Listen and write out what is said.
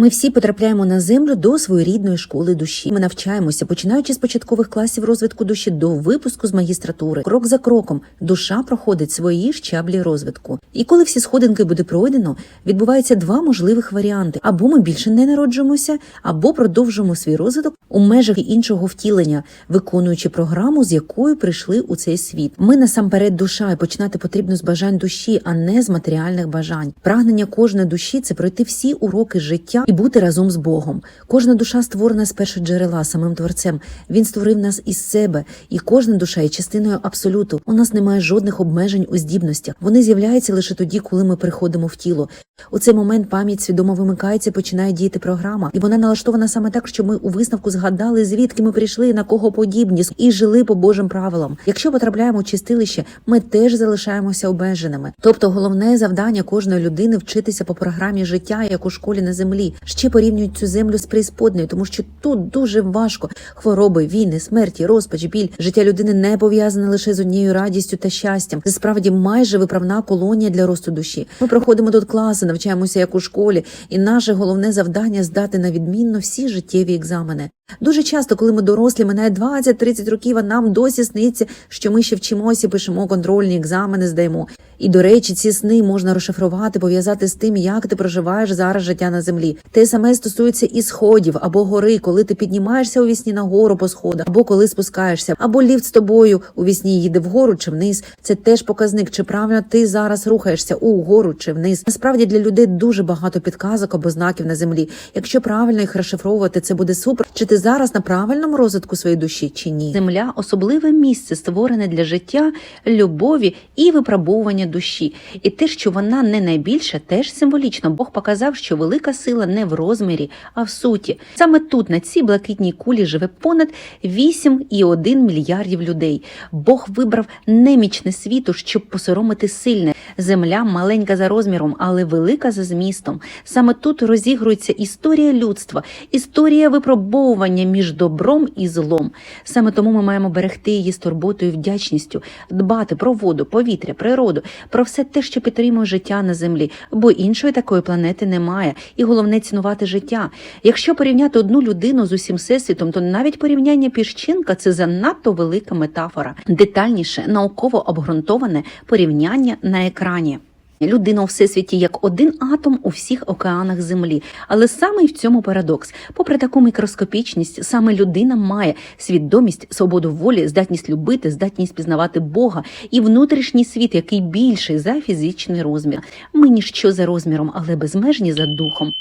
Ми всі потрапляємо на землю до своєрідної школи душі. Ми навчаємося, починаючи з початкових класів розвитку душі до випуску з магістратури. Крок за кроком душа проходить свої щаблі розвитку. І коли всі сходинки буде пройдено, відбуваються два можливих варіанти: або ми більше не народжуємося, або продовжуємо свій розвиток у межах іншого втілення, виконуючи програму, з якою прийшли у цей світ. Ми насамперед душа, і починати потрібно з бажань душі, а не з матеріальних бажань. Прагнення кожної душі це пройти всі уроки життя і бути разом з Богом. Кожна душа створена з першого джерела, самим творцем. Він створив нас із себе, і кожна душа є частиною абсолюту. У нас немає жодних обмежень у здібностях. Вони з'являються лише тоді, коли ми приходимо в тіло. У цей момент пам'ять свідомо вимикається, починає діяти програма, і вона налаштована саме так, що ми у висновку згадали, звідки ми прийшли, на кого подібні, і жили по Божим правилам. Якщо потрапляємо у чистилище, ми теж залишаємося обмеженими. Тобто, головне завдання кожної людини вчитися по програмі життя, як у школі на землі. Ще порівнюють цю землю з преісподнею, тому що тут дуже важко хвороби, війни, смерті, розпач, біль. Життя людини не пов'язане лише з однією радістю та щастям. Це справді майже виправна колонія для росту душі. Ми проходимо тут класи, навчаємося як у школі, і наше головне завдання здати на відмінно всі життєві екзамени. Дуже часто, коли ми дорослі, минає 20-30 років, а нам досі сниться, що ми ще вчимося, пишемо контрольні екзамени, здаємо. І до речі, ці сни можна розшифрувати, пов'язати з тим, як ти проживаєш зараз життя на землі. Те саме стосується і сходів або гори, коли ти піднімаєшся у вісні на гору по сходах, або коли спускаєшся, або ліфт з тобою у вісні їде вгору чи вниз. Це теж показник, чи правильно ти зараз рухаєшся угору чи вниз. Насправді для людей дуже багато підказок або знаків на землі. Якщо правильно їх розшифровувати, це буде супер. Чи ти зараз на правильному розвитку своєї душі, чи ні? Земля особливе місце, створене для життя, любові і випробовування душі. І те, що вона не найбільша, теж символічно. Бог показав, що велика сила не в розмірі, а в суті. Саме тут, на цій блакитній кулі, живе понад 8,1 мільярдів людей. Бог вибрав немічне світу, щоб посоромити сильне. Земля маленька за розміром, але велика за змістом. Саме тут розігрується історія людства, історія випробовування між добром і злом. Саме тому ми маємо берегти її з турботою вдячністю, дбати про воду, повітря, природу, про все те, що підтримує життя на землі, бо іншої такої планети немає, і головне цінувати життя. Якщо порівняти одну людину з усім всесвітом, то навіть порівняння піщинка це занадто велика метафора. Детальніше, науково обґрунтоване порівняння на екрані. Людина у всесвіті як один атом у всіх океанах землі, але саме й в цьому парадокс. Попри таку мікроскопічність, саме людина має свідомість, свободу волі, здатність любити, здатність пізнавати Бога і внутрішній світ, який більший за фізичний розмір. Ми ніщо за розміром, але безмежні за духом.